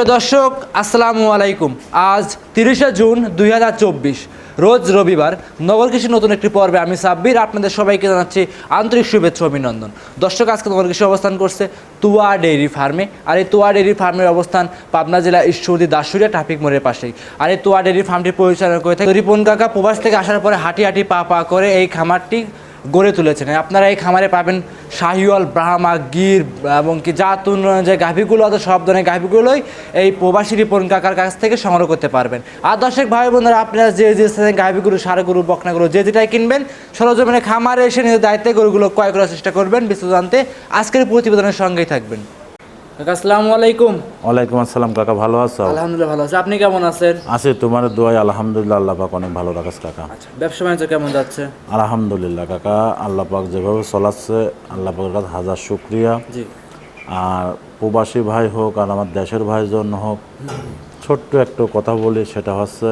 প্রিয় দর্শক, আসসালামু আলাইকুম। আজ তিরিশে জুন দুই হাজার চব্বিশ, রোজ রবিবার, নগর কৃষি নতুন একটি পর্বে আমি সাব্বির, আপনাদের সবাইকে জানাচ্ছি আন্তরিক শুভেচ্ছা অভিনন্দন। দর্শক, আজকে নগর কৃষি অবস্থান করছে তুয়া ডেইরি ফার্মে। আর এই তুয়া ডেইরি ফার্মের অবস্থান পাবনা জেলা ঈশ্বরদী দাসুরিয়া ট্রাফিক মোড়ের পাশেই। আর এই তুয়া ডেইরি ফার্মটি পরিচালনা করে থাকে রিপন কাকা, প্রবাস থেকে আসার পরে হাঁটি হাঁটি পা পা করে এই খামারটি গড়ে তুলেছেন। আপনারা এই খামারে পাবেন শাহিওয়াল, ব্রাহ্মা, গির, এবং কি জাতুন, যে গাভীগুলো আছে, সব ধরনের গাভীগুলোই এই প্রবাসী রিপন কাকার কাছ থেকে সংগ্রহ করতে পারবেন। আর দর্শক ভাই বোনেরা, আপনারা যে যে গাভীগুলো, সার গরু, বকনা গরু, যে যেটাই কিনবেন, সরজমিনে খামারে এসে নিজের দায়িত্বে গরুগুলো ক্রয় করার চেষ্টা করবেন। বিস্তারিত জানতে আজকের প্রতিবেদনের সঙ্গেই থাকবেন। কাকা আসসালামু আলাইকুম। ওয়ালাইকুম আসসালাম কাকা ভালো আছো? আলহামদুলিল্লাহ ভালো আছে। আপনি কেমন আছেন? আছি তোমার দোয়াই আলহামদুলিল্লাহ আল্লাহ পাক অনেক ভালো রাখাস কাকা। আচ্ছা ব্যবসা বাণিজ্য কেমন যাচ্ছে? আলহামদুলিল্লাহ কাকা আল্লাহ পাক যেভাবে চলাচ্ছে আল্লাহ পাকের কাছে হাজার শুক্রিয়া। জি। আর প্রবাসী ভাই হোক আর আমার দেশের ভাই জন্য হোক ছোট্ট একটু কথা বলি সেটা হচ্ছে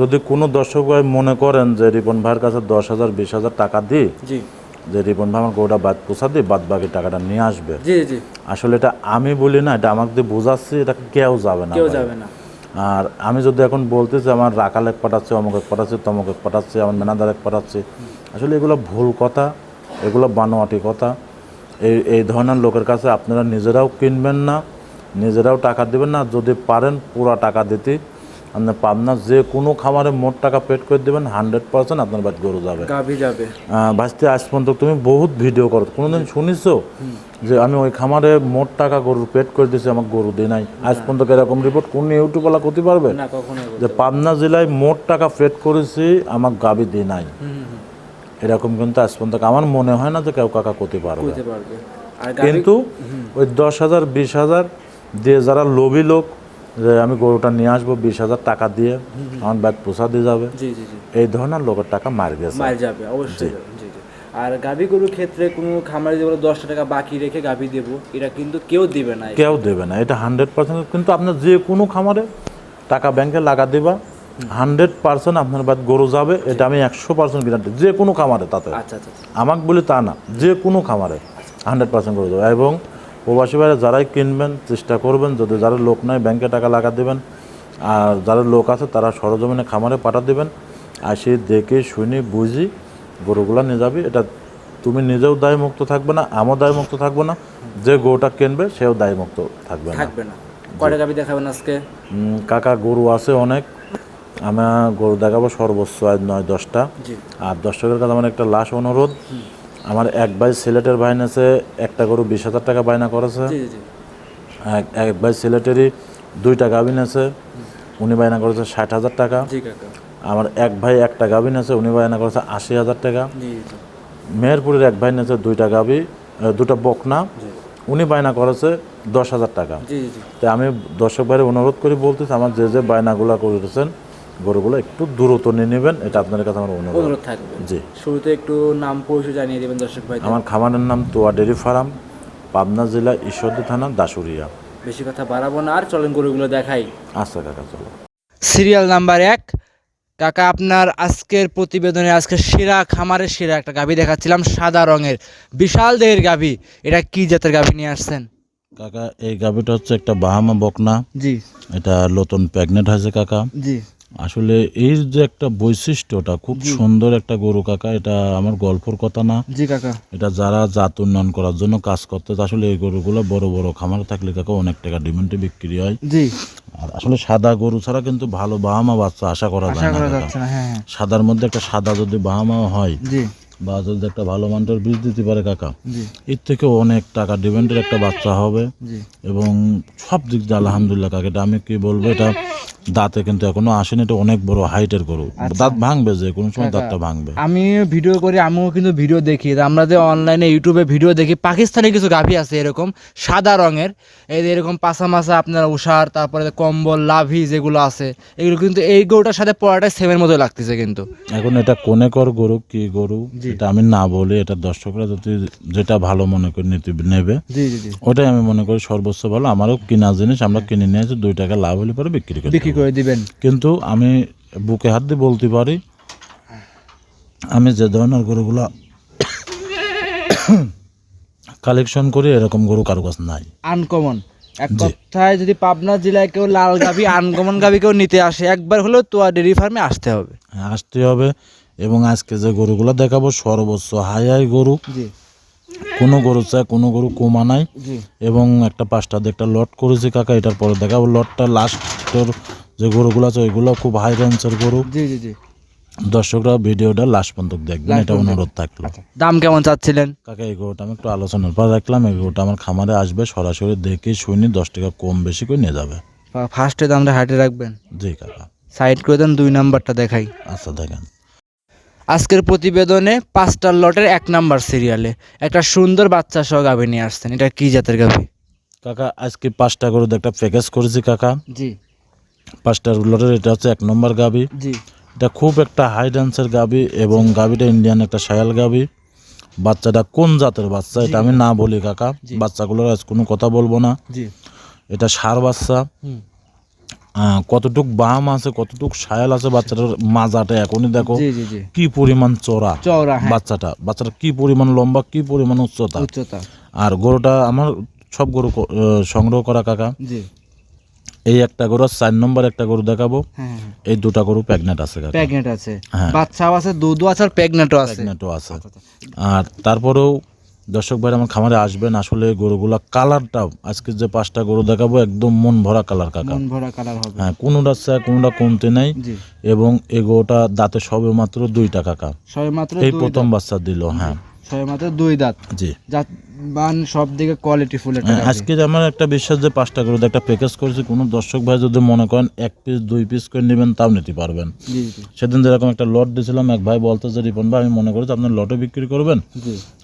যদি কোনো দর্শক ভাই মনে করেন যে রিপন ভাইয়ের কাছে দশ হাজার বিশ হাজার টাকা দিই জি। যে রিপন ভাই আমার গরুটা বাদ পোষা দিই বাদ বাকি টাকাটা নিয়ে আসবে। জি জি। আসলে এটা আমি বলি না এটা আমাকে দিয়ে বোঝাচ্ছি এটা কেউ যাবে না কেউ যাবে না। আর আমি যদি এখন বলতেছি আমার রাকাল এক পাঠাচ্ছে অমুক এক পাঠাচ্ছে তমুক এক পাঠাচ্ছে আমার মেনাদার এক পাঠাচ্ছে আসলে এগুলো ভুল কথা এগুলো বানোয়াটি কথা। এই এই ধরনের লোকের কাছে আপনারা নিজেরাও কিনবেন না নিজেরাও টাকা দেবেন না যদি পারেন পুরো টাকা দিতে আপনি পাবনা যে কোনো খামারে মোট টাকা পেড করে দেবেন হান্ড্রেড পার্সেন্ট আপনার বাড়ি গরু যাবে। গাভী যাবে। ভাসতে আজ পর্যন্ত তুমি বহুত ভিডিও করো। কোনোদিন শুনিছো? যে আমি ওই খামারে মোট টাকা গরুর পেট করে দিয়েছি আমার গরু দিই নাই। আজ পর্যন্ত এরকম রিপোর্ট কোন ইউটিউবওয়ালা করতে পারবে? যে পাবনা জেলায় মোট টাকা পেট করেছি আমার গাবি দিই নাই। এরকম কিন্তু আজ পর্যন্ত আমার মনে হয় না যে কেউ কাকা করতে পারবে। কিন্তু ওই দশ হাজার বিশ হাজার দিয়ে যারা লোভী লোক যে আমি গরুটা নিয়ে আসব বিশ হাজার টাকা দিয়ে আমার ব্যাগ পোষা দিয়ে যাবে। এই ধরনের লোকের টাকা মার গেছে মার যাবে অবশ্যই জি। জি আর গাভী গরুর ক্ষেত্রে কোনো খামারে যেগুলো দশটা টাকা বাকি রেখে গাভী দেবো এটা কিন্তু কেউ দেবে না। কেউ দেবে না এটা হান্ড্রেড পার্সেন্ট কিন্তু আপনার যে কোনো খামারে টাকা ব্যাংকে লাগা দেবা হান্ড্রেড পার্সেন্ট আপনার বাদ গরু যাবে এটা আমি একশো পার্সেন্ট গ্যারান্টি যে কোনো খামারে তাতে। আচ্ছা আচ্ছা আচ্ছা। আমাকে বলি তা না যে কোনো খামারে হান্ড্রেড পার্সেন্ট গরু দেবো এবং প্রবাসী ভাইরা যারাই কিনবেন চেষ্টা করবেন যদি যারা লোক নাই ব্যাংকে টাকা লাগা দেবেন আর যারা লোক আছে তারা সরজমিনে খামারে পাঠা দেবেন। আর আসি দেখে শুনে বুঝি গরুগুলা নিয়ে যাবি। এটা তুমি নিজেও দায়মুক্ত থাকবে না আমিও দায়মুক্ত থাকব না। যে গরুটা কিনবে সেও দায়মুক্ত থাকবে না। থাকবে না। কয়টা দেখাবেন আজকে? কাকা গরু আছে অনেক। আমার গরু দেখাবো সর্বোচ্চ আজ নয় দশটা। আর দর্শকের কাছে আমার একটা লাশ অনুরোধ। আমার এক ভাই সিলেটের ভাই নেছে একটা গরু বিশ হাজার টাকা বায়না করেছে। এক- ভাই সিলেটেরই দুইটা গাভিন আছে উনি বায়না করেছে ষাট হাজার টাকা। আমার এক ভাই একটা গাভিন আছে উনি বায়না করেছে আশি হাজার টাকা। মেহেরপুরের এক ভাই নেছে দুইটা গাভি দুটা বকনা। উনি বায়না করেছে দশ হাজার টাকা। তাই আমি দর্শক ভাইয়ের অনুরোধ করে বলতেছি আমার যে যে বায়নাগুলো করেছেন গরুগুলো একটু দ্রুত নিয়ে নেবেন এটা আপনার কাছে আমার অনুরোধ। অনুরোধ থাকবে। জি। শুরুতে একটু নাম পরিচয় জানিয়ে দেবেন দর্শক ভাই আমার খামারের নাম তোয়া ডেরি ফার্ম পাবনা জেলা ঈশ্বরদী থানা দাসুরিয়া বেশি কথা বাড়াবো না আর চলেন গরুগুলো দেখাই। আচ্ছা কাকা চলো। সিরিয়াল নাম্বার এক। কাকা আপনার আজকের প্রতিবেদনে আজকে সেরা খামারের সেরা একটা গাভী দেখাচ্ছিলাম সাদা রঙের। বিশাল দেহের গাভী এটা কি জাতের গাভী নিয়ে আসছেন? কাকা এই গাভীটা হচ্ছে একটা বাহামা বকনা। জি। এটা নতুন প্রেগনেন্ট হয়েছে কাকা। জি। আসলে এর যে একটা বৈশিষ্ট্যটা খুব সুন্দর একটা গরু কাকা এটা আমার গল্পর কথা না। জি কাকা। এটা যারা জাত উন্নয়ন করার জন্য কাজ করতে আসলে এই গরুগুলো বড় বড় খামার থাকলে কাকা অনেক টাকা ডিমান্ডে বিক্রি হয়। জি। আর আসলে সাদা গরু ছাড়া কিন্তু ভালো বাহামা বাচ্চা আশা করা যায় না হ্যাঁ হ্যাঁ। সাদার মধ্যে একটা সাদা যদি বাহামা হয় জি। বা যদি একটা ভালো মানটার বীজ দিতে পারে কাকা এর থেকেও অনেক টাকা ডিমান্ডের একটা বাচ্চা হবে এবং সব দিক দিয়ে আলহামদুলিল্লাহ কাকা এটা আমি কি বলব এটা দাঁতে কিন্তু এখনও আসেনি এটা অনেক বড় হাইটের গরু। দাঁত ভাঙবে যে কোনো সময় দাঁতটা ভাঙবে। আমি ভিডিও করি আমিও কিন্তু ভিডিও দেখি। আমরা যে অনলাইনে ইউটিউবে ভিডিও দেখি পাকিস্তানি কিছু গাভী আছে এরকম সাদা রঙের। এই যে এরকম পাশা মাসা আপনার উষার তারপরে কম্বল লাভি যেগুলো আছে এগুলো কিন্তু এই গরুটার সাথে পড়াটা সেমের মতো লাগতেছে কিন্তু। এখন এটা কোনে কর গরু কি গরু? এটা আমি না বলি এটা দর্শকরা যদি যেটা ভালো মনে করে নিতে নেবে ওটাই আমি মনে করি সর্বোচ্চ ভালো। আমারও কিনা জিনিস আমরা কিনে নিয়ে এসে দুই টাকা লাভ হলে পরে বিক্রি করি বিক্রি করে দিবেন। কিন্তু আমি বুকে হাত দিয়ে বলতে পারি আমি যে ধরনের গরুগুলা কালেকশন করি এরকম গরু কারও কাছে নাই। আনকমন এক কথায় যদি পাবনা জেলায় কেউ লাল গাভি আনকমন গাভি কেউ নিতে আসে একবার হলেও তোয়া ডেরি ফার্মে আসতে হবে। হ্যাঁ, আসতে হবে। এবং আজকে যে গরুগুলো দেখাবো সর্বোচ্চ হাই হাই গরু। জি। কোনো গরু চায় কোনো গরু কমা নাই। এবং একটা পাঁচটা একটা লট করেছি কাকা এটার পরে দেখাবো। লটটা লাস্টের যে গরুগুলো আছে ওইগুলো খুব হাই রেঞ্জের গরু। জি জি জি। দর্শকরা ভিডিওটা লাস্ট পর্যন্ত দেখবেন এটা অনুরোধ থাকল। দাম কেমন চাচ্ছিলেন? কাকা এই গরুটা আমি একটু আলোচনার পর রাখলাম এই গরুটা আমার খামারে আসবে সরাসরি দেখে শুনি দশ টাকা কম বেশি করে নিয়ে যাবে। ফার্স্টে দামটা হাটে রাখবেন? জি কাকা। সাইড করে দেন দুই নাম্বারটা দেখাই। আচ্ছা দেখেন। আজকের প্রতিবেদনে পাঁচটার লটের এক নাম্বার সিরিয়ালে একটা সুন্দর বাচ্চা সহ গাভি নিয়ে আসছেন। এটা কি জাতের গাভি? কাকা আজকে পাঁচটা গরু একটা প্যাকেজ করেছি কাকা। জি। পাঁচটা রুলারের এটা হচ্ছে এক নম্বর গাবি জি। এটা খুব একটা হাই ডান্সের গাবি এবং গাবিটা ইন্ডিয়ান একটা শায়াল গাবি বাচ্চাটা কোন জাতের বাচ্চা এটা আমি না বলি কাকা। বাচ্চাগুলোর আজ কোনো কথা বলব না। জি। এটা সার বাচ্চা। কতটুক বাম আছে কতটুক শায়াল আছে বাচ্চাটার মাজাটা এখনই দেখো। কি পরিমাণ চড়া চওড়া হ্যাঁ। বাচ্চাটা। বাচ্চাটা কি পরিমাণ লম্বা কি পরিমাণ উচ্চতা? উচ্চতা। আর গরুটা আমার সব গরু সংগ্রহ করা কাকা। এই একটা গরু চার নম্বর একটা গরু দেখাবো। হ্যাঁ হ্যাঁ এই দুটা গরু প্রেগনেন্ট আছে প্রেগনেন্ট আছে। বাচ্চাও আছে দুধও আছে আর প্রেগনেন্টও আছে। প্রেগনেন্টও আছে। আর তারপরেও দর্শক ভাই আমার খামারে আসবেন। আসলে গরুগুলা কালারটা আজকে যে পাঁচটা গরু দেখাবো একদম মন ভরা কালার কাকা। মন ভরা কালার হবে। হ্যাঁ কোনোটা চায় কোনোটা কমতে নাই। এবং এই গরুটা দাঁতে সবে মাত্র দুইটা কাকা। সবে মাত্র এই প্রথম বাচ্চা দিল হ্যাঁ। সবে মাত্র দুই দাঁত। জি। জাত বান সব দিকে কোয়ালিটি ফুল একটা হ্যাঁ, আজকে আমার একটা বিশ্বাস যে পাঁচটা গরু একটা প্যাকেজ করেছি কোনো দর্শক ভাই যদি মনে করেন এক পিস দুই পিস করে নেবেন তাও নিতে পারবেন। সেদিন যেরকম একটা লট দিয়েছিলাম এক ভাই বলতে যে রিপন ভাই আমি মনে করি আপনার লটে বিক্রি করবেন?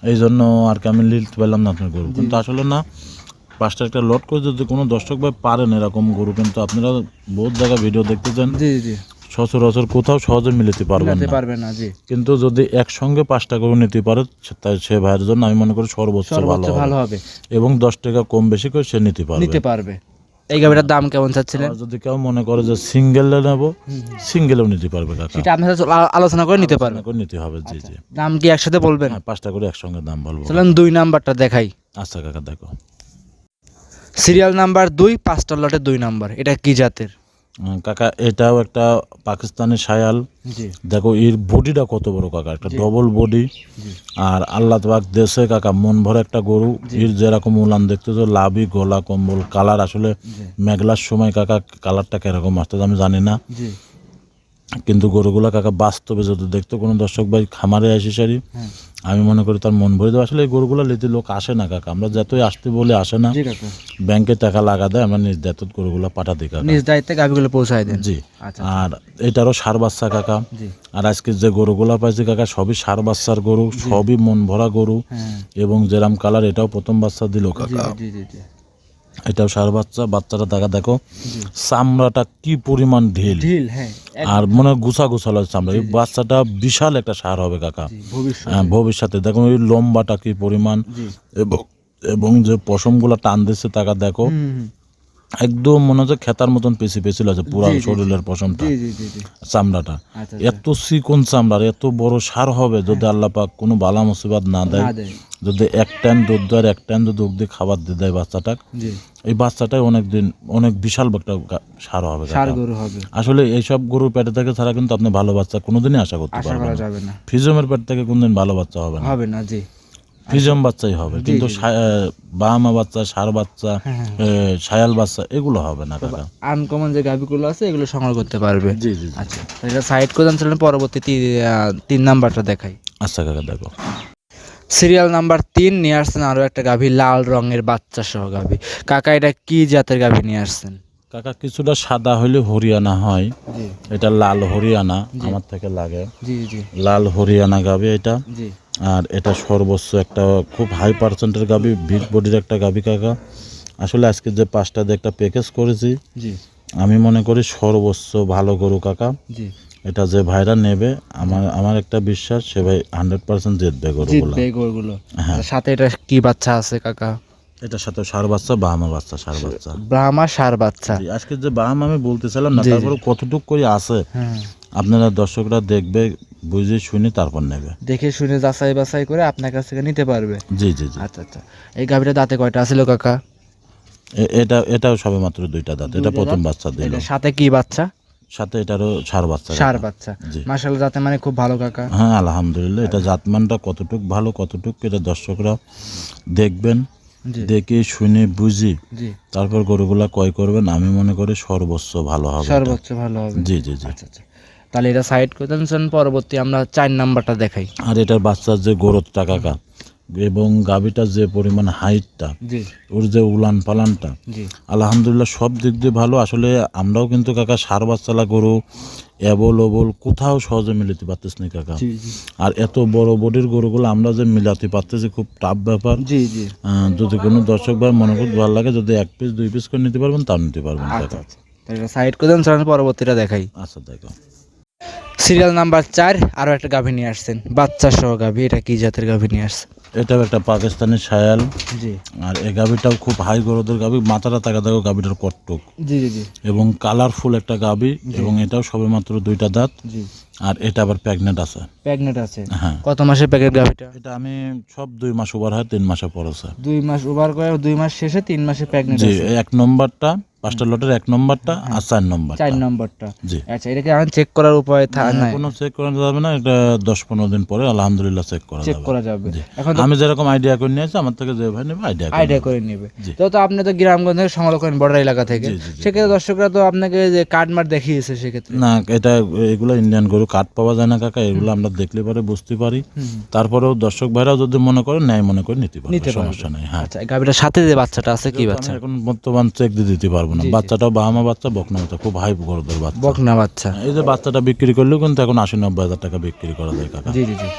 এই জন্য আর কি আমি লিখতে পারলাম না আপনার গরু। কিন্তু আসলে না পাঁচটা একটা লট করে যদি কোনো দর্শক ভাই পারেন এরকম গরু কিন্তু আপনারা বহুত জায়গায় ভিডিও দেখতেছেন। জি জি। সচরাচর কোথাও সহজে মিলিতে পারবেন না। পারবে না জি। কিন্তু যদি একসঙ্গে পাঁচটা গরু নিতে পারে তাই সে ভাইয়ের জন্য আমি মনে করি সর্বোচ্চ ভালো হবে। ভালো হবে। এবং দশ টাকা কম বেশি করে সে নিতে পারবে। নিতে পারবে। এই গাভিটার দাম কেমন চাচ্ছিলেন? আর যদি কেউ মনে করে যে সিঙ্গেল নেব সিঙ্গেলও নিতে পারবে কাকা। সেটা আপনার সাথে আলোচনা করে নিতে পারবে। করে নিতে হবে জি জি। দাম কি একসাথে বলবেন? হ্যাঁ পাঁচটা করে একসঙ্গে দাম বলব চলেন দুই নাম্বারটা দেখাই। আচ্ছা কাকা দেখো। সিরিয়াল নাম্বার দুই পাঁচটা লটে দুই নাম্বার। এটা কি জাতের? কাকা এটাও একটা পাকিস্তানি শায়াল। দেখো এর বডিটা কত বড় কাকা একটা ডবল বডি আর আল্লাহ পাক দেশে কাকা মন ভরে একটা গরু। এর যেরকম উলান দেখতে তো লাভি গোলা কম্বল কালার আসলে মেঘলার সময় কাকা কালারটা কীরকম আসতে আমি জানি না। কিন্তু গরুগুলা কাকা বাস্তবে যদি দেখতো কোনো দর্শক ভাই খামারে আসি সারি হ্যাঁ। আমি মনে করি তার মন ভরে দেবো। আসলে এই গরুগুলো লিতে লোক আসে না কাকা। আমরা যতই আসতে বলে আসে না। ব্যাংকে টাকা লাগা দেয় আমরা নিজ দায়িত্ব গরুগুলো পাঠা দিই কাকা। নিজ দায়িত্বে গাভিগুলো পৌঁছায় দেন। জি। আচ্ছা। আর এটারও সার বাচ্চা কাকা। আর আজকে যে গরুগুলো পাইছি কাকা সবই সার বাচ্চার গরু সবই মন ভরা গরু। হ্যাঁ। এবং যেরাম কালার এটাও প্রথম বাচ্চা দিল কাকা। জি জি জি। এটাও সার বাচ্চা বাচ্চাটা দেখা দেখো চামড়াটা কি পরিমাণ ঢিল। ঢিল হ্যাঁ আর মনে হয় গুছা গুছালো চামড়া। এই বাচ্চাটা বিশাল একটা সার হবে কাকা। হ্যাঁ, ভবিষ্যতে। দেখো এই লম্বাটা কি পরিমাণ। এবং এবং যে পশমগুলো টান দিচ্ছে তাকা দেখো। একদম মনে হচ্ছে খেতার মতন পেছি পেছিল আছে পুরো শরীরের পশমটা। চামড়াটা। আচ্ছা এত চিকন চামড়ার এত বড় সার হবে যদি আল্লাহ পাক কোনো বালা মুসিবাত না দেয় যদি এক টাইম দুধ দেয় এক টাইম যদি দুধ দিয়ে খাবার দিয়ে দেয় বাচ্চাটা এই বাচ্চাটাই অনেক দিন অনেক বিশাল একটা সার হবে আসলে এইসব গরুর পেটে থেকে ছাড়া কিন্তু আপনি ভালো বাচ্চা কোনোদিনই আশা করতে পারবেন না। ফিজমের পেট থেকে কোনদিন ভালো বাচ্চা হবে না। হবে না জি। ফিজম বাচ্চাই হবে কিন্তু বাহামা বাচ্চা সার বাচ্চা হ্যাঁ, সায়াল বাচ্চা এগুলো হবে না কাকা। আনকমন যে গাভিগুলো আছে এগুলো সংগ্রহ করতে পারবে। জি জি আচ্ছা এটা সাইড করে দেন পরবর্তী তিন নাম্বারটা দেখাই। আচ্ছা কাকা দেখো। সিরিয়াল নাম্বার তিন নিয়ে আসছেন আরও একটা গাভী লাল রঙের বাচ্চা সহ গাভী। কাকা এটা কি জাতের গাভী নিয়ে আসছেন? কাকা কিছুটা সাদা হলে হরিয়ানা হয়। এটা লাল হরিয়ানা আমার থেকে লাগে। জি জি লাল হরিয়ানা গাবি এটা। জি। আর এটা সর্বোচ্চ একটা খুব হাই পার্সেন্টের গাবি বিগ বডির একটা গাবি কাকা। আসলে আজকে যে পাঁচটা দিয়ে একটা প্যাকেজ করেছি আমি মনে করি সর্বোচ্চ ভালো গরু কাকা। এটা যে ভাইরা নেবে আমার আমার একটা বিশ্বাস সে ভাই হান্ড্রেড পার্সেন্ট জিতবে গরুগুলো। হ্যাঁ। সাথে এটা কি বাচ্চা আছে কাকা? এটার সাথে সার বাচ্চা বাহামা বাচ্চা সার বাচ্চা। ব্রাহ্মা সার বাচ্চা। আজকে যে বাহামা আমি বলতেছিলাম না। তারপরে কতটুক করে আছে। হ্যাঁ। আপনারা দর্শকরা দেখবে বুঝে শুনে তারপর নেবে। দেখে শুনে যাচাই বাছাই করে আপনার কাছ থেকে নিতে পারবে। জি জি জি। আচ্ছা আচ্ছা। এই গাভীটা দাঁতে কয়টা আছিল কাকা? এটা এটাও সবে মাত্র দুইটা দাঁত। এটা প্রথম বাচ্চা দিল। সাথে কি বাচ্চা? সাথে এটারও সার বাচ্চা সার বাচ্চা। মাশাআল্লাহ যাতে মানে খুব ভালো কাকা। হ্যাঁ আলহামদুলিল্লাহ এটা জাতমানটা কতটুক ভালো কতটুক এটা দর্শকরা দেখবেন দেখে শুনে বুঝি তারপর গরুগুলা ক্রয় করবেন আমি মনে করি সর্বোচ্চ ভালো হবে। সর্বোচ্চ ভালো হবে। জি জি জি। আচ্ছা আচ্ছা। তাহলে এটা সাইড করে দেন পরবর্তী আমরা চার নাম্বারটা দেখাই। আর এটার বাচ্চার যে গরুর টাকা এবং গাভিটার যে পরিমাণ হাইটটা ওর যে উলান পালানটা আলহামদুলিল্লাহ সব দিক দিয়ে ভালো। আসলে আমরাও কিন্তু কাকা সার বাচ্চালা গরু এবল ওবল কোথাও সহজে মিলাতে পারতেছ না কাকা। আর এত বড় বডির গরুগুলো আমরা যে মিলাতে পারতেছি খুব টাফ ব্যাপার। যদি কোনো দর্শক ভাই মনে করতে ভালো লাগে যদি এক পিস দুই পিস করে নিতে পারবেন তাও নিতে পারবেন আচ্ছা কাকা। আচ্ছা। সাইড করে দেন পরবর্তীটা দেখাই। আচ্ছা দেখো। সিরিয়াল নাম্বার চার আরও একটা গাভী নিয়ে আসছেন। বাচ্চা সহ গাভী এটা কি জাতের গাভী নিয়ে আসছে? এটাও একটা পাকিস্তানি সায়াল জি। আর এই গাভিটাও খুব হাই গরুদের গাভি মাথাটা তাকা দেখো গাভিটার কট্টক। জি জি জি। এবং কালারফুল একটা গাভি এবং এটাও সবেমাত্র দুইটা দাঁত। জি। আর এটা আবার প্রেগনেন্ট আছে। প্রেগনেন্ট আছে। হ্যাঁ। কত মাসের প্যাকেট গাভীটা? এটা আমি সব দুই মাস ওভার হয় তিন মাসে পড়েছে। দুই মাস ওভার করে দুই মাস শেষে তিন মাসে প্রেগনেন্ট জি এক নম্বরটা পাঁচটা লটের এক নম্বরটা আর চার নম্বর চার নম্বরটা। জি। আচ্ছা এটাকে এখন চেক করার উপায় থা- নাই। কোনো চেক করা যাবে না এটা দশ পনেরো দিন পরে আলহামদুলিল্লাহ চেক করা চেক যাবে। করা যাবে। এখন আমি যেরকম আইডিয়া করে নিয়েছি আমার থেকে যে ভাই নেবে আইডিয়া আইডিয়া করে নেবে। তো তো আপনি তো গ্রামগঞ্জ থেকে সংগ্রহ করেন বর্ডার এলাকা থেকে। সেক্ষেত্রে দর্শকরা তো আপনাকে যে কার্ড মার দেখিয়েছে সেক্ষেত্রে। না এটা এগুলো ইন্ডিয়ান গরু কাঠ পাওয়া যায় না কাকা এগুলো আমরা দেখলে পরে বুঝতে পারি। তারপরেও দর্শক ভাইরাও যদি মনে করে ন্যায় মনে করে নিতে নিতে সমস্যা নেই হ্যাঁ। আচ্ছা গাভীটার সাথে যে বাচ্চাটা আছে কি বাচ্চা? এখন বর্তমান চেক দিয়ে দিতে পারব না। বাচ্চাটাও বাহামা বাচ্চা বকনা বাচ্চা খুব হাই গরুদের বাচ্চা। বকনা বাচ্চা। এই যে বাচ্চাটা বিক্রি করলেও কিন্তু এখন আশি নব্বই হাজার টাকা বিক্রি করা যায় কাকা। জি জি জি।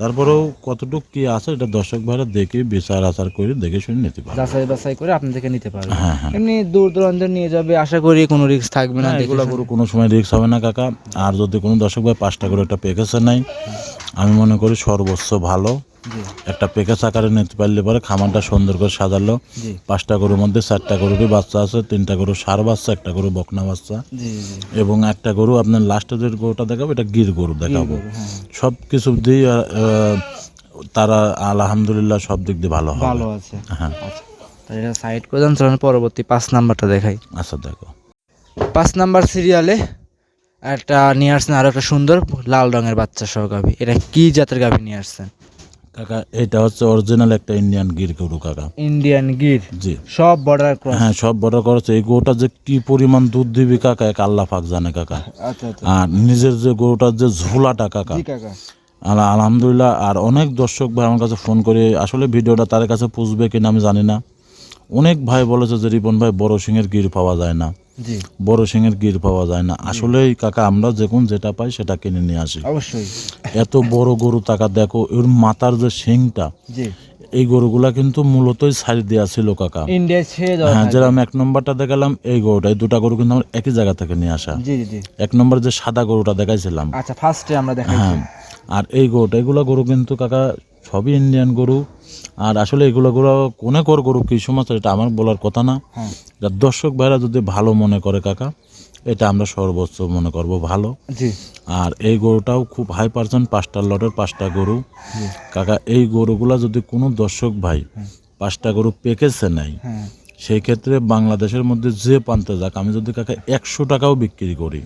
তারপরেও কতটুকু কি আছে এটা দর্শক ভাইরা দেখে বিচার আচার করে দেখে শুনে নিতে পারবে। যাচাই বাছাই করে আপনি থেকে নিতে পারবেন। হ্যাঁ হ্যাঁ। এমনি দূর দূরান্তে নিয়ে যাবে আশা করি কোনো রিস্ক থাকবে না না এগুলো গরু কোনো সময় রিক্স হবে না কাকা। আর যদি কোনো দর্শক ভাই পাঁচটা করে একটা প্যাকেজে নাই আমি মনে করি সর্বোচ্চ ভালো। একটা প্যাকেজ আকারে নিতে পারলে পরে খামারটা সুন্দর করে সাজালো। পাঁচটা গরুর মধ্যে চারটা গরুরই বাচ্চা আছে তিনটা গরু সার বাচ্চা একটা গরু বকনা বাচ্চা। এবং একটা গরু আপনার লাস্টে যে গরুটা দেখাবো এটা গির গরু দেখাবো। হ্যাঁ। সব কিছু দিয়ে তারা আলহামদুলিল্লাহ সব দিক দিয়ে ভালো ভালো আছে। হ্যাঁ। আচ্ছা। এটা সাইড করে দেন চলুন পরবর্তী পাঁচ নাম্বারটা দেখাই। আচ্ছা দেখো। পাঁচ নাম্বার সিরিয়ালে একটা নিয়ে আসছেন আরও একটা সুন্দর লাল রঙের বাচ্চা সহ গাভী। এটা কি জাতের গাভী নিয়ে আসছেন? কাকা এটা হচ্ছে অরিজিনাল একটা ইন্ডিয়ান গির গরু কাকা। ইন্ডিয়ান গির জি। সব বর্ডার ক্রস হ্যাঁ সব বড় করেছে এই গরুটা যে কি পরিমাণ দুধ দিবি কাকা এক আল্লাহ পাক জানে কাকা। আচ্ছা আচ্ছা। আর নিজের যে গরুটার যে ঝোলাটা কাকা। জি আলহামদুলিল্লাহ আর অনেক দর্শক ভাই আমার কাছে ফোন করে আসলে ভিডিওটা তার কাছে পুষবে কিনা আমি জানি না। অনেক ভাই বলেছে যে রিপন ভাই বড় সিংয়ের গির পাওয়া যায় না। বড় সিংয়ের গির পাওয়া যায় না। আসলেই কাকা আমরা যখন যেটা পাই সেটা কিনে নিয়ে আসি। অবশ্যই। এত বড় গরু টাকা দেখো ওর মাথার যে শিংটা এই গরুগুলা কিন্তু মূলতই সাইড দেওয়া ছিল কাকা। হ্যাঁ। যেরকম এক নম্বরটা দেখালাম এই গরুটা এই দুটা গরু কিন্তু আমার একই জায়গা থেকে নিয়ে আসা। জি জি জি। এক নম্বর যে সাদা গরুটা দেখাইছিলাম। আচ্ছা ফার্স্টে আমরা দেখাইছি। হ্যাঁ আর এই গরুটা এগুলো গরু কিন্তু কাকা সবই ইন্ডিয়ান গরু। আর আসলে এগুলো গুলো কোনে কর গরু কি সমস্যা এটা আমার বলার কথা না। হ্যাঁ। এটা দর্শক ভাইরা যদি ভালো মনে করে কাকা এটা আমরা সর্বোচ্চ মনে করব ভালো। আর এই গরুটাও খুব হাই পার্সেন্ট পাঁচটা লটের পাঁচটা গরু। কাকা এই গরুগুলা যদি কোনো দর্শক ভাই পাঁচটা গরু পেকেছে নেয় হ্যাঁ। সেই ক্ষেত্রে বাংলাদেশের মধ্যে যে পান্তে যাক আমি যদি কাকা একশো টাকাও বিক্রি করি।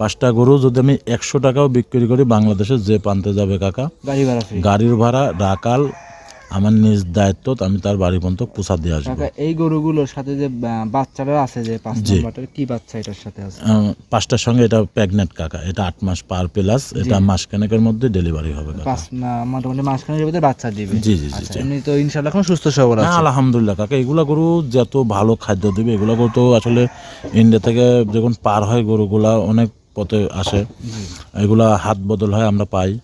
পাঁচটা গরু যদি আমি একশো টাকাও বিক্রি করি বাংলাদেশে যে পান্তে যাবে কাকা গাড়ি ভাড়া গাড়ির ভাড়া রাকাল আমার নিজ দায়িত্ব আমি তার বাড়ি পর্যন্ত পোষা দিয়ে আসব। এই গরুগুলোর সাথে যে বাচ্চারা আছে যে পাঁচ। নাম্বারটার কি বাচ্চা এটার সাথে আছে? পাঁচটার সঙ্গে এটা প্রেগনেন্ট কাকা। এটা আট মাস পার প্লাস এটা মাসখানেকের মধ্যে ডেলিভারি হবে পাঁচ না- মোটামুটি মাঝখানের ভিতরে বাচ্চা দিবে। জি জি জি আচ্ছা এমনি তো ইনশাল্লাহ এখন সুস্থ সবল আছে। আলহামদুলিল্লাহ কাকা এগুলা গরু যত ভালো খাদ্য দিবে এগুলা গরু তো আসলে ইন্ডিয়া থেকে যখন পার হয় গরুগুলা অনেক পথে আসে। এগুলা হাত বদল হয় আমরা পাই।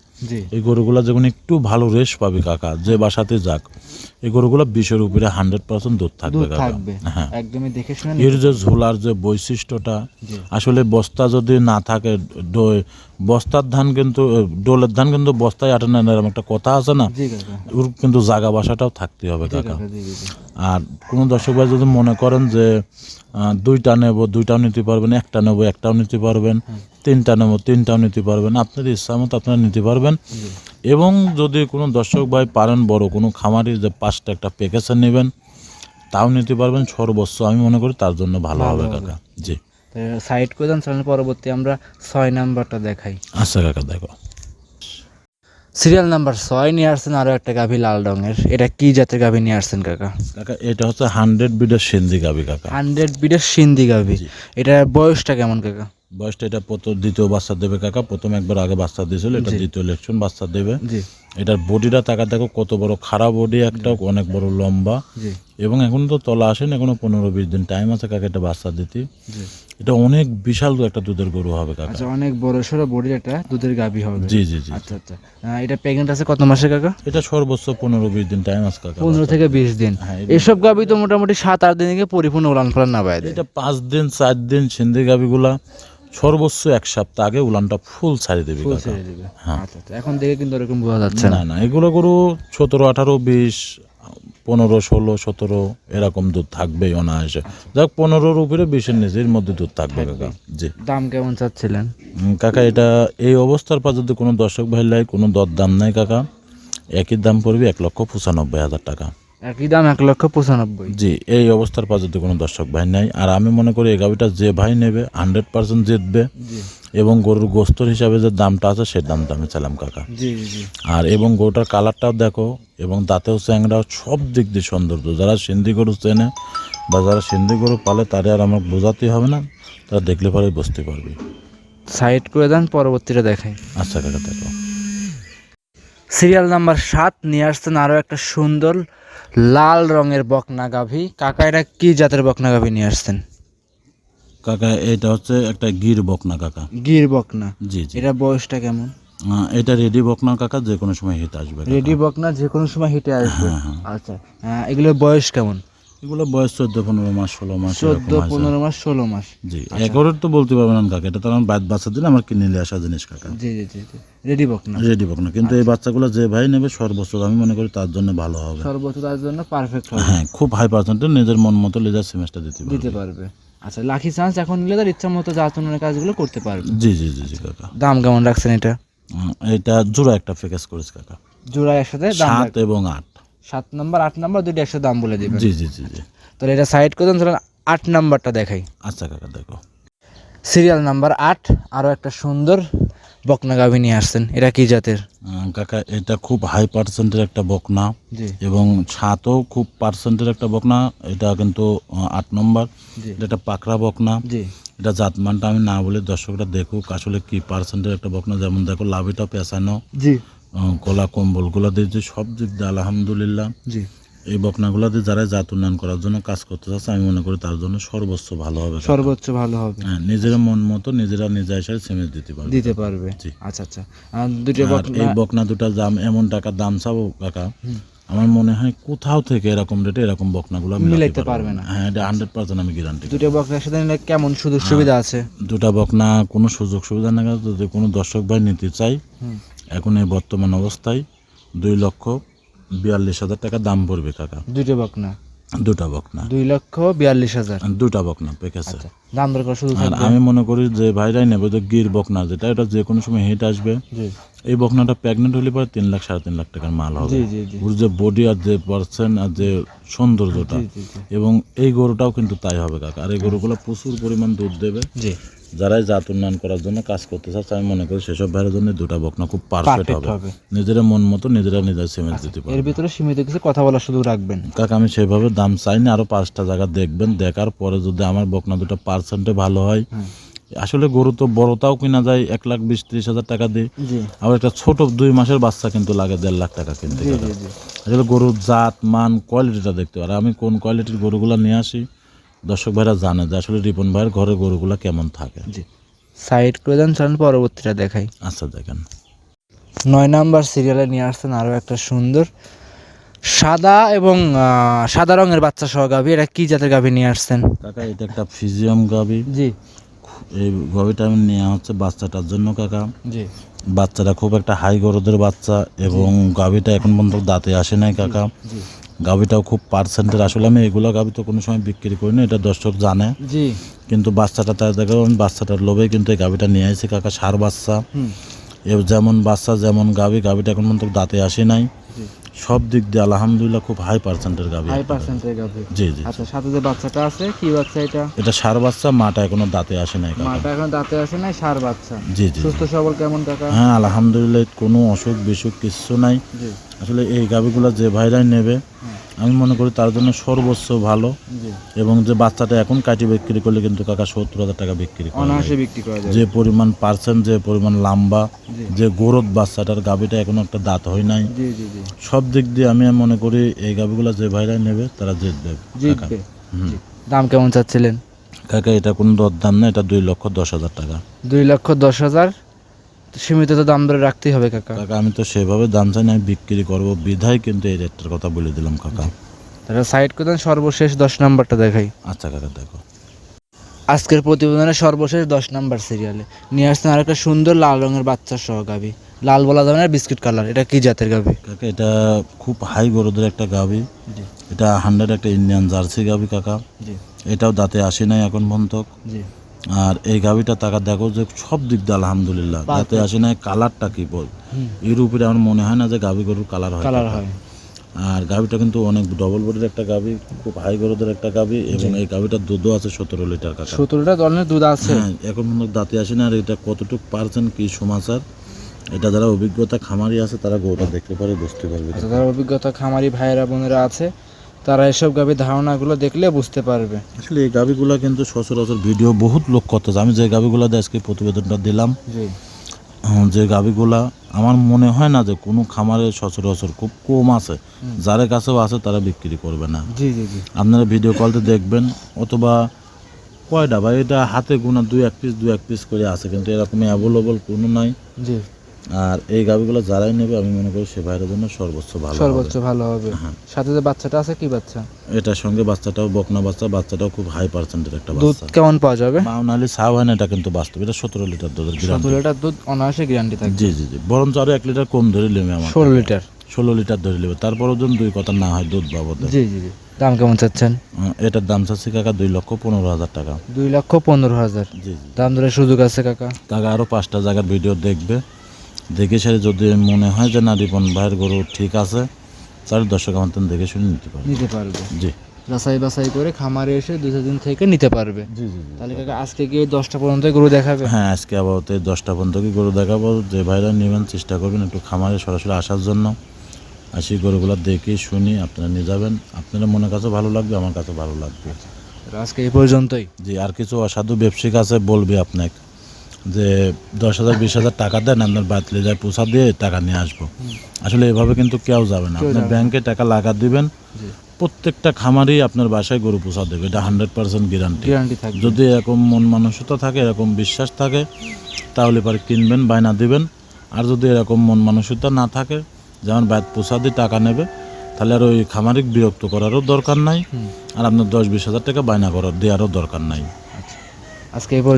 এই গরুগুলা যখন একটু ভালো রেশ পাবে কাকা যে বাসাতে যাক এই গরুগুলো বিশের উপরে হান্ড্রেড পার্সেন্ট দুধ থাকবে হ্যাঁ। একদমই দেখে শুনে এর যে ঝোলার যে বৈশিষ্ট্যটা আসলে বস্তা যদি না থাকে বস্তার ধান কিন্তু ডোলের ধান কিন্তু বস্তায় আটে না এরকম একটা কথা আছে না? ওর কিন্তু জাগা বাসাটাও থাকতে হবে কাকা। আর কোনো দর্শক ভাই যদি মনে করেন যে দুইটা নেব দুইটাও নিতে পারবেন একটা নেব একটাও নিতে পারবেন তিনটা নেব তিনটাও নিতে পারবেন আপনার ইচ্ছা মতো আপনারা নিতে পারবেন। এবং যদি কোনো দর্শক ভাই পারেন বড় কোনো খামারি যে পাঁচটা একটা প্যাকেজে নেবেন তাও নিতে পারবেন সর্বোচ্চ আমি মনে করি তার জন্য ভালো হবে কাকা। জি। সাইড করে দেন চ্যানেল পরবর্তী আমরা ছয় নাম্বারটা দেখাই। আচ্ছা কাকা দেখো। সিরিয়াল নাম্বার ছয় নিয়ে আসছেন আরও একটা গাভী লাল রঙের। এটা কি জাতের গাভী নিয়ে আসছেন কাকা? কাকা এটা হচ্ছে হান্ড্রেড বিডের সেন্দি গাবি কাকা। হান্ড্রেড বিডের সিন্ধি গাভী। এটার বয়সটা কেমন কাকা? বয়সটা এটা প্রথম দ্বিতীয় বাচ্চা দেবে কাকা। প্রথম একবার আগে বাচ্চা দিয়েছিল এটা দ্বিতীয় ইলেকশন বাচ্চা দেবে। এটার বডিটা তাকা দেখো কত বড় খারাপ বডি একটা অনেক বড় লম্বা। এবং এখন তো তলা আসেন এখনও পনেরো বিশ দিন টাইম আছে কাকা এটা বাচ্চা দিতে। এটা অনেক বিশাল একটা দুধের গরু হবে কাকা। আচ্ছা অনেক বড় সড়ো বডির একটা দুধের গাভী হবে। জি জি জি আচ্ছা আচ্ছা। এটা প্রেগনেন্ট আছে কত মাসে কাকা? এটা সর্বোচ্চ পনেরো বিশ দিন টাইম আছে কাকা পনেরো থেকে বিশ দিন। হ্যাঁ, এসব গাভী তো মোটামুটি সাত আট দিনে পরিপূর্ণ উলান ফলান না বাইরে এটা পাঁচ দিন চার দিন সিন্ধি গাবিগুলা সর্বোচ্চ এক সপ্তাহ আগে উলানটা ফুল ছাড়ি দেবে কাকা। ছেড়ে দিবে। হ্যাঁ। আচ্ছা আচ্ছা। এখন দেখে কিন্তু এরকম বোঝা যাচ্ছে না। না না এগুলো গরু সতেরো আঠারো বিশ পনেরো ষোলো সতেরো এরকম দুধ থাকবেই অনায়াসে। যাক পনেরোর উপরে বিশের নিচের মধ্যে দুধ থাকবে কাকা। জি। দাম কেমন চাচ্ছিলেন? কাকা এটা এই অবস্থার পর যদি কোনো দর্শক ভাই লাই কোনো দর দাম নাই কাকা একই দাম পড়বে এক লক্ষ পঁচানব্বই হাজার টাকা। একই দাম এক লক্ষ পঁচানব্বই। জি এই অবস্থার যদি কোনো দর্শক ভাই নাই আর আমি মনে করি এই গাভিটা যে ভাই নেবে হান্ড্রেড পার্সেন্ট জিতবে এবং গরুর গোস্তর হিসাবে যে দামটা আছে সেই দামটা আমি চাইলাম কাকা। আর এবং গরুটার কালারটাও দেখো এবং দাঁতেও চ্যাংড়াও সব দিক দিয়ে সৌন্দর্য। যারা সিন্ধি গরু চেনে বা যারা সিন্ধি গরু পালে তারে আর আমার বোঝাতেই হবে না তারা দেখলে পরে বুঝতে পারবে। সাইড করে দেন পরবর্তীটা দেখাই। আচ্ছা কাকা দেখো। সিরিয়াল নাম্বার সাত নিয়ে আসছেন আরও একটা সুন্দর লাল রঙের বকনা গাভী। কাকা এটা কি জাতের বকনা গাভী নিয়ে আসছেন? কাকা এটা হচ্ছে একটা গির বকনা কাকা। গির বকনা? জি জি। এটা বয়সটা কেমন? এটা রেডি বকনা কাকা যে কোনো সময় হিট আসবে রেডি বকনা যে কোনো সময় হিটে আসবে। হ্যাঁ, হ্যাঁ। আচ্ছা এগুলোর বয়স কেমন? এগুলো বয়স চোদ্দ পনেরো মাস ষোলো মাস চোদ্দ পনেরো মাস ষোলো মাস। জি একরের তো বলতে পারবেন না কাকা এটা তো আমার বাদ বাচ্চা দিলে আমার কিনে নিয়ে আসা জিনিস কাকা। জি জি জি রেডি বকনা রেডি বকনা কিন্তু এই বাচ্চাগুলো যে ভাই নেবে সর্বোচ্চ আমি মনে করি তার জন্য ভালো হবে। সর্বোচ্চ তার জন্য পারফেক্ট হবে। হ্যাঁ খুব হাই পার্সেন্টেজ নিজের মন মতো লেজার সেমেস্টার দিতে পারবে। দিতে পারবে। আচ্ছা লাকি চান্স এখন নিলে তার ইচ্ছা মতো যাতনের কাজগুলো করতে পারবে। জি জি জি জি কাকা। দাম কেমন রাখছেন এটা? এটা জোড়া একটা প্যাকেজ করেছে কাকা। জোড়া একসাথে সাত এবং আট। সাত নম্বর আট নম্বর দুইটা একশো দাম বলে দিবেন। জি জি জি জি। তাহলে এটা সাইড করে দেন চলেন আট নাম্বারটা দেখাই। আচ্ছা কাকা দেখো। সিরিয়াল নাম্বার আট আরও একটা সুন্দর বকনা গাভী নিয়ে আসছেন। এটা কি জাতের? কাকা এটা খুব হাই পার্সেন্টের একটা বকনা এবং ছাতও খুব পার্সেন্টের একটা বকনা। এটা কিন্তু আট নম্বর। এটা একটা পাকড়া বকনা। এটা জাতমানটা আমি না বলে দর্শকরা দেখুক আসলে কি পার্সেন্টের একটা বকনা। যেমন দেখো লাভিটা পেঁচানো। জি আহ, গলা কম্বলগুলো দিয়েছে সব দিক দিয়ে আলহামদুলিল্লাহ। জি। এই বকনাগুলাতে যারা জাত উন্নয়ন করার জন্য কাজ করতে চাচ্ছে আমি মনে করি তার জন্য সর্বোচ্চ ভালো হবে সর্বোচ্চ ভালো হবে। হ্যাঁ নিজেরা মন মতো নিজেরা নিজে এসে সেমেজ দিতে পারবে। দিতে পারবে। জি। আচ্ছা আচ্ছা। আর দুটো বকনা এই বকনা দুটার দাম এমন টাকা দাম চাবো কাকা আমার মনে হয় কোথাও থেকে এরকম রেটে এরকম বকনাগুলো মিলাইতে পারবে। না। হ্যাঁ এটা হান্ড্রেড পার্সেন্ট আমি গ্যারান্টি দুটো বকনার সাথে কেমন সুযোগ সুবিধা আছে? দুটা বকনা কোনো সুযোগ সুবিধা না যদি কোনো দর্শক ভাই নিতে চাই। এখন এই বর্তমান অবস্থায় দুই লক্ষ বিয়াল্লিশ হাজার টাকা দাম পড়বে কাকা। দুটো বকনা? দুটা বকনা। দুই লক্ষ বিয়াল্লিশ হাজার। দুটা বকনা পেকেছে দাম দর করার সুযোগ আর আমি মনে করি যে ভাইরাই নেবে তো গির বকনা যেটা এটা যে কোনো সময় হিট আসবে। এই বকনাটা প্রেগনেন্ট হলে পরে তিন লাখ সাড়ে তিন লাখ টাকার মাল হবে। ওর যে বডি আর যে পার্সেন্ট আর যে সৌন্দর্যটা। এবং এই গরুটাও কিন্তু তাই হবে কাকা। আর এই গরুগুলো প্রচুর পরিমাণ দুধ দেবে। যারাই জাত উন্নয়ন করার জন্য কাজ করতে চাচ্ছে আমি মনে করি সেসব ভাইয়ের জন্য দুটা বকনা খুব পারফেক্ট হবে। নিজেরা মন মতো নিজেরা নিজের সিমেন্ট দিতে পারবে। এর ভিতরে সীমিত কিছু কথা বলার সুযোগ রাখবেন। কাকা আমি সেভাবে দাম চাই না আরও পাঁচটা জায়গা দেখবেন। দেখার পরে যদি আমার বকনা দুটো পার্সেন্টে ভালো হয়। আসলে গরু তো বড়টাও কিনা যায় এক লাখ বিশ ত্রিশ হাজার টাকা দিয়ে। আবার একটা ছোট দুই মাসের বাচ্চা কিন্তু লাগে দেড় লাখ টাকা কিনতে আসলে গরুর জাত মান কোয়ালিটিটা দেখতে পারে আমি কোন কোয়ালিটির গরুগুলো নিয়ে আসি দর্শক ভাইরা জানে যে আসলে রিপন ভাইয়ের ঘরে গরুগুলো কেমন থাকে। জি। সাইড করে দেন চলেন পরবর্তীটা দেখাই। আচ্ছা দেখেন। নয় নাম্বার সিরিয়ালে নিয়ে আসছেন আরও একটা সুন্দর সাদা এবং সাদা রঙের বাচ্চা সহ গাভী। এটা কি জাতের গাভী নিয়ে আসছেন? কাকা এটা একটা ফিজিয়াম গাবি জি। এই গাভিটা আমি নেওয়া হচ্ছে বাচ্চাটার জন্য কাকা। জি। বাচ্চাটা খুব একটা হাই গরদের বাচ্চা এবং গাবিটা এখন পর্যন্ত দাঁতে আসে নাই কাকা। জি। গাবিটাও খুব পার্সেন্টের আসলে আমি এগুলো গাবি তো কোনো সময় বিক্রি করি না এটা দর্শক জানে। জি। কিন্তু বাচ্চাটা তার দেখো আমি বাচ্চাটার লোভে কিন্তু এই গাবিটা নিয়ে আসি কাকা সার বাচ্চা। যেমন বাচ্চা যেমন গাবি গাবিটা এখন পর্যন্ত দাঁতে আসে নাই। সব দিক দিয়ে আলহামদুলিল্লাহ খুব হাই পার্সেন্টের গাভি হাই পার্সেন্টের গাভি। জি জি। আচ্ছা সাথে যে বাচ্চাটা আছে কি বাচ্চা এটা? এটা সার বাচ্চা মাটা এখনও দাঁতে আসে নাই মাটা এখনও দাঁতে আসে নাই সার বাচ্চা। জি জি সুস্থ সবল কেমন কাকা? হ্যাঁ আলহামদুলিল্লাহ কোনো অসুখ বিসুখ কিছু নাই। আসলে এই গাভিগুলো যে ভাইরাই নেবে আমি মনে করি তার জন্য সর্বোচ্চ ভালো। এবং যে বাচ্চাটা এখন কাটি বিক্রি করলে কিন্তু কাকা সত্তর হাজার টাকা বিক্রি করে অনায়াসে বিক্রি করা যাবে। যে পরিমাণ পার্সেন্ট যে পরিমাণ লম্বা। যে গোরত বাচ্চাটার গাভিটা এখনও একটা দাঁত হয় নাই। জি জি জি। সব দিক দিয়ে আমি মনে করি এই গাভিগুলো যে ভাইরাই নেবে তারা জিতবে। দাম কেমন চাচ্ছিলেন? কাকা এটা কোনো দর দাম না এটা দুই লক্ষ দশ হাজার টাকা। দুই লক্ষ দশ হাজার? সীমিত তো দাম ধরে রাখতেই হবে কাকা। কাকা আমি তো সেভাবে দাম চাই না আমি বিক্রি করব। বিধায় কিন্তু এই রেটটার কথা বলে দিলাম কাকা। তাহলে সাইড করে দেন সর্বশেষ দশ নাম্বারটা দেখাই। আচ্ছা কাকা দেখো। আজকের প্রতিবেদনের সর্বশেষ দশ নাম্বার সিরিয়ালে নিয়ে আসছেন আরেকটা সুন্দর লাল রঙের বাচ্চার সহ গাভি। লাল বলা যাবে না বিস্কিট কালার। এটা কি জাতের গাভি? কাকা এটা খুব হাই গরুদের একটা গাভি। জি। এটা হান্ড্রেড একটা ইন্ডিয়ান জার্সি গাভি কাকা। জি। এটাও দাঁতে আসে নাই এখন পর্যন্ত। জি। আর এই গাভিটা টাকা দেখো যে সব দিক দিয়ে আলহামদুলিল্লাহ। দাঁতে আসে নাই কালারটা কি বল? উপরে আমার মনে হয় না যে গাভি গরুর কালার হয় কালার হয়। আর গাভিটা কিন্তু অনেক ডবল বডির একটা গাভি খুব হাই গরুদের একটা গাভি এবং এই গাভিটার দুধও আছে সতেরো লিটার কাছে সতেরো লিটার ধরনের দুধ আছে। হ্যাঁ এখন পর্যন্ত দাঁতে আসে না আর এটা কতটুকু পারছেন কি সমাচার এটা যারা অভিজ্ঞতা খামারি আছে তারা গরুটা দেখতে পারে বুঝতে পারবে। আচ্ছা, যারা অভিজ্ঞতা খামারি ভাইয়েরা বোনেরা আছে তারা এসব গাভীর ধারণাগুলো দেখলে বুঝতে পারবে। আসলে এই গাভিগুলা কিন্তু সচরাচর ভিডিও বহুত লোক করতেছে আমি যে গাভিগুলা আজকে প্রতিবেদনটা দিলাম জি। যে গাভিগুলা আমার মনে হয় না যে কোনো খামারে সচরাচর খুব কম আছে। যার কাছেও আছে তারা বিক্রি করবে না। জি জি জি। আপনারা ভিডিও কলতে দেখবেন অথবা কয়টা বা এটা হাতে গোনা দুই এক পিস দুই এক পিস করে আছে কিন্তু এরকম অ্যাভেলেবল কোনো নাই। জি। আর এই গাভিগুলো যারাই নেবে আমি মনে করি সে ভাইয়ের জন্য সর্বোচ্চ ভালো হবে। সর্বোচ্চ ভালো হবে। হ্যাঁ। সাথে যে বাচ্চাটা আছে কি বাচ্চা? এটার সঙ্গে বাচ্চাটাও বকনা বাচ্চা বাচ্চাটাও খুব হাই পার্সেন্টের একটা দুধ কেমন পাওয়া যাবে? মাউনালি সাওয়ান এটা কিন্তু বাস্তব। এটা সতেরো লিটার দুধের সতেরো লিটার দুধ অনায়াসে গ্যারান্টি থাকে জি জি জি। বরঞ্চ আরও এক লিটার কম ধরে নেবে আমার ষোলো লিটার। ষোলো লিটার ধরে নেবে। তারপরেও যেন দুই কথা না হয় দুধ বাবদ। জি জি জি। দাম কেমন চাচ্ছেন? এটার দাম চাচ্ছি কাকা দুই লক্ষ পনেরো হাজার টাকা। দুই লক্ষ পনেরো হাজার। জি জি। দাম ধরে সুযোগ আছে কাকা? কাকা আরও পাঁচটা জায়গার ভিডিও দেখবে। দেখে সেরে যদি মনে হয় যে না রিপন ভাইয়ের গরু ঠিক আছে তাহলে দর্শক আমার দেখে শুনে নিতে পারবে। নিতে পারবে। জি। যাচাই বাছাই করে খামারে এসে দুই দিন থেকে নিতে পারবে। জি জি তাহলে কাকা আজকে গিয়ে দশটা পর্যন্ত গরু দেখাবে? হ্যাঁ আজকে আপাতত এই দশটা পর্যন্ত কি গরু দেখাবো। যে ভাইরা নেবেন চেষ্টা করবেন একটু খামারে সরাসরি আসার জন্য। আসি গরুগুলো দেখে শুনি আপনারা নিয়ে যাবেন। আপনারা মনের কাছে ভালো লাগবে আমার কাছে ভালো লাগবে। আজকে এই পর্যন্তই। জি আর কিছু অসাধু ব্যবসায়িক আছে বলবে আপনাকে। যে দশ হাজার বিশ হাজার টাকা দেন আপনার বাতলে যায় পোষা দিয়ে টাকা নিয়ে আসব। আসলে এভাবে কিন্তু কেউ যাবে না। কেউ আপনি যাবে না। ব্যাংকে টাকা লাগা দিবেন প্রত্যেকটা খামারই আপনার বাসায় গরু পোষা দেবে। এটা হান্ড্রেড পার্সেন্ট গ্যারান্টি যদি এরকম মন মানসিকতা থাকে এরকম বিশ্বাস থাকে তাহলে পরে কিনবেন বায়না দিবেন। আর যদি এরকম মন মানসিকতা না থাকে যেমন বাইত পোষা দিয়ে টাকা নেবে তাহলে আর ওই খামারিক বিরক্ত করারও দরকার নাই। আর আপনার দশ বিশ হাজার টাকা বায়না করার দেওয়ারও দরকার নাই। আজকে এই পর্যন্ত